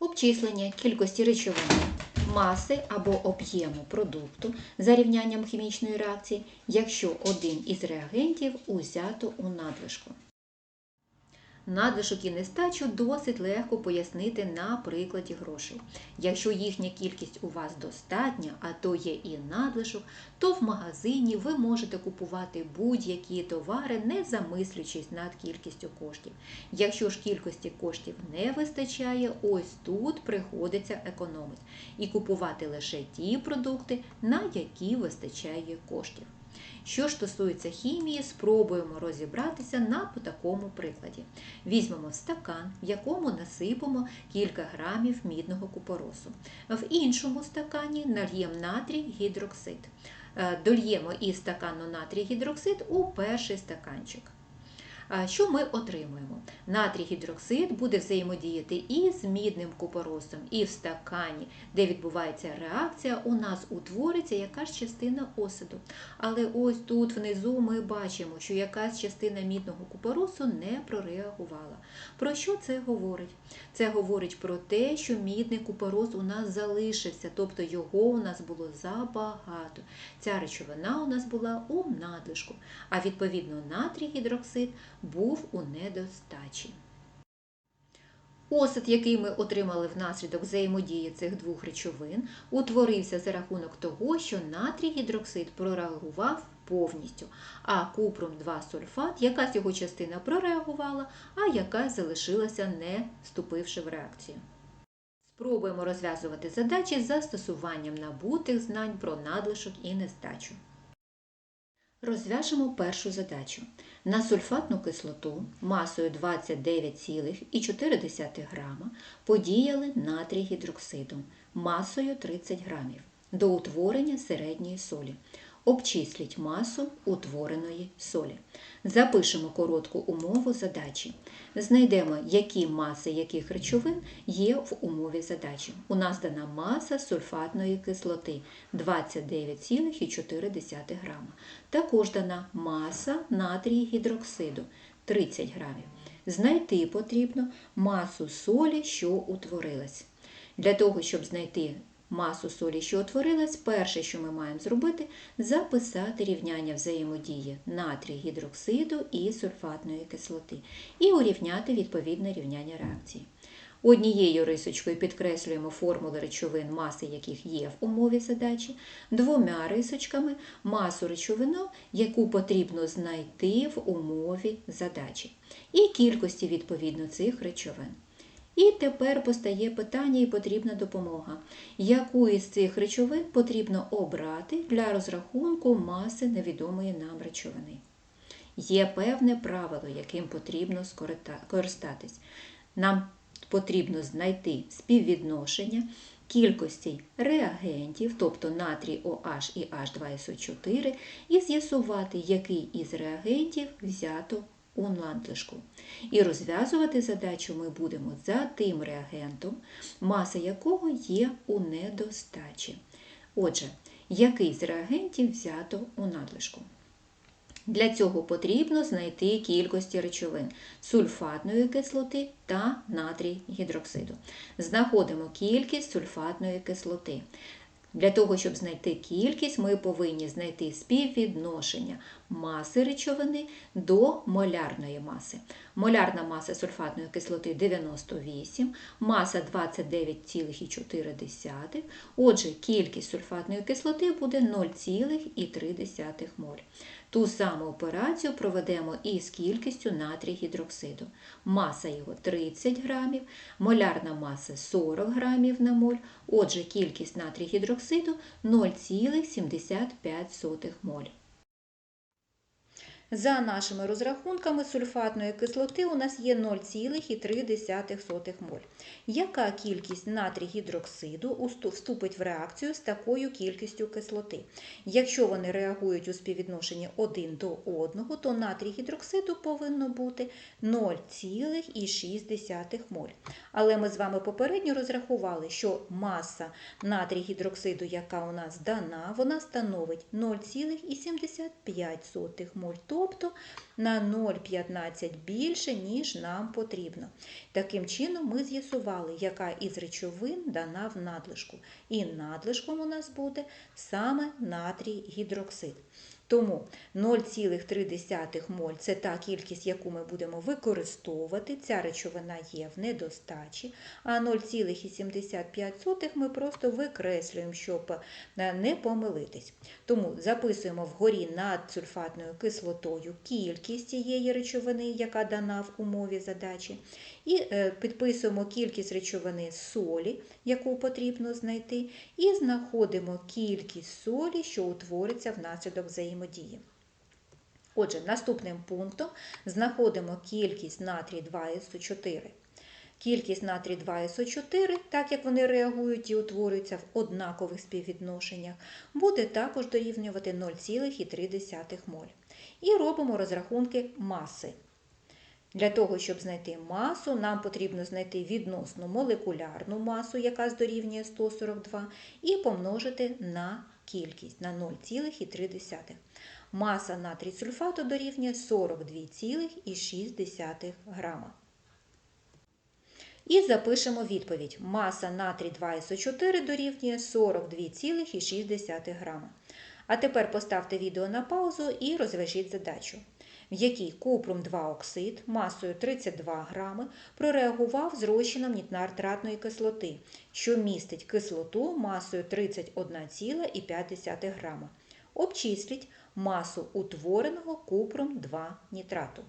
Обчислення кількості речовини, маси або об'єму продукту за рівнянням хімічної реакції, якщо один із реагентів узято у надлишку. Надлишок і нестачу досить легко пояснити на прикладі грошей. Якщо їхня кількість у вас достатня, а то є і надлишок, то в магазині ви можете купувати будь-які товари, не замислюючись над кількістю коштів. Якщо ж кількості коштів не вистачає, ось тут приходиться економити і купувати лише ті продукти, на які вистачає коштів. Що ж стосується хімії, спробуємо розібратися на такому прикладі. Візьмемо стакан, в якому насипемо кілька грамів мідного купоросу. В іншому стакані нальємо натрій гідроксид. Е, Дольємо із стакану натрій гідроксид у перший стаканчик. Що ми отримуємо? Натрій гідроксид буде взаємодіяти і з мідним купоросом, і в стакані, де відбувається реакція, у нас утвориться якась частина осаду. Але ось тут внизу ми бачимо, що якась частина мідного купоросу не прореагувала. Про що це говорить? Це говорить про те, що мідний купорос у нас залишився, тобто його у нас було забагато. Ця речовина у нас була у надлишку, а відповідно натрій гідроксид був у недостачі. Осад, який ми отримали внаслідок взаємодії цих двох речовин, утворився за рахунок того, що натрій гідроксид прореагував повністю, а купрум 2 сульфат, якась його частина прореагувала, а якась залишилася, не вступивши в реакцію. Спробуємо розв'язувати задачі з застосуванням набутих знань про надлишок і нестачу. Розв'яжемо першу задачу. На сульфатну кислоту масою 29,4 грама подіяли натрій гідроксидом масою 30 грамів до утворення середньої солі. Обчисліть масу утвореної солі. Запишемо коротку умову задачі. Знайдемо, які маси яких речовин є в умові задачі. У нас дана маса сульфатної кислоти 29,4 грама. Також дана маса натрій гідроксиду 30 грамів. Знайти потрібно масу солі, що утворилась. Для того, щоб знайти масу солі, що утворилась, перше, що ми маємо зробити, записати рівняння взаємодії натрій гідроксиду і сульфатної кислоти і урівняти відповідне рівняння реакції. Однією рисочкою підкреслюємо формули речовин, маси яких є в умові задачі, двома рисочками масу речовину, яку потрібно знайти в умові задачі, і кількості відповідно цих речовин. І тепер постає питання і потрібна допомога. Яку із цих речовин потрібно обрати для розрахунку маси невідомої нам речовини? Є певне правило, яким потрібно користатись. Нам потрібно знайти співвідношення кількості реагентів, тобто натрій OH і H2SO4, і з'ясувати, який із реагентів взято у надлишку. І розв'язувати задачу ми будемо за тим реагентом, маса якого є у недостачі. Отже, який з реагентів взято у надлишку? Для цього потрібно знайти кількості речовин сульфатної кислоти та натрій гідроксиду. Знаходимо кількість сульфатної кислоти. Для того, щоб знайти кількість, ми повинні знайти співвідношення маси речовини до молярної маси. Молярна маса сульфатної кислоти 98, маса 29,4. Отже, кількість сульфатної кислоти буде 0,3 моль. Ту саму операцію проведемо і з кількістю натрій гідроксиду. Маса його 30 грамів, молярна маса 40 грамів на моль. Отже, кількість натрій гідроксиду 0,75 моль. За нашими розрахунками сульфатної кислоти у нас є 0,3 моль. Яка кількість натрій гідроксиду вступить в реакцію з такою кількістю кислоти? Якщо вони реагують у співвідношенні 1 до 1, то натрій гідроксиду повинно бути 0,6 моль. Але ми з вами попередньо розрахували, що маса натрій гідроксиду, яка у нас дана, вона становить 0,75 моль. Тобто на 0,15 більше, ніж нам потрібно. Таким чином ми з'ясували, яка із речовин дана в надлишку. І надлишком у нас буде саме натрій гідроксид. Тому 0,3 моль це та кількість, яку ми будемо використовувати. Ця речовина є в недостачі, а 0,75 ми просто викреслюємо, щоб е, не помилитись. Тому записуємо вгорі над сульфатною кислотою кількість цієї речовини, яка дана в умові задачі, і е, підписуємо кількість речовини солі, яку потрібно знайти, і знаходимо кількість солі, що утвориться внаслідок взаємодії. Отже, наступним пунктом знаходимо кількість натрій 2СО4. Кількість натрій 2СО4, так як вони реагують і утворюються в однакових співвідношеннях, буде також дорівнювати 0,3 моль. І робимо розрахунки маси. Для того, щоб знайти масу, нам потрібно знайти відносну молекулярну масу, яка дорівнює 142, і помножити на кількість на 0,3. Маса натрій сульфату дорівнює 42,6 грама. І запишемо відповідь. Маса натрій 2СО4 дорівнює 42,6 грама. А тепер поставте відео на паузу і розв'яжіть задачу, в якій купрум 2 оксид масою 32 грами прореагував з розчином нітнартратної кислоти, що містить кислоту масою 31,5 грама. Обчисліть масу утвореного купрум 2 нітрату.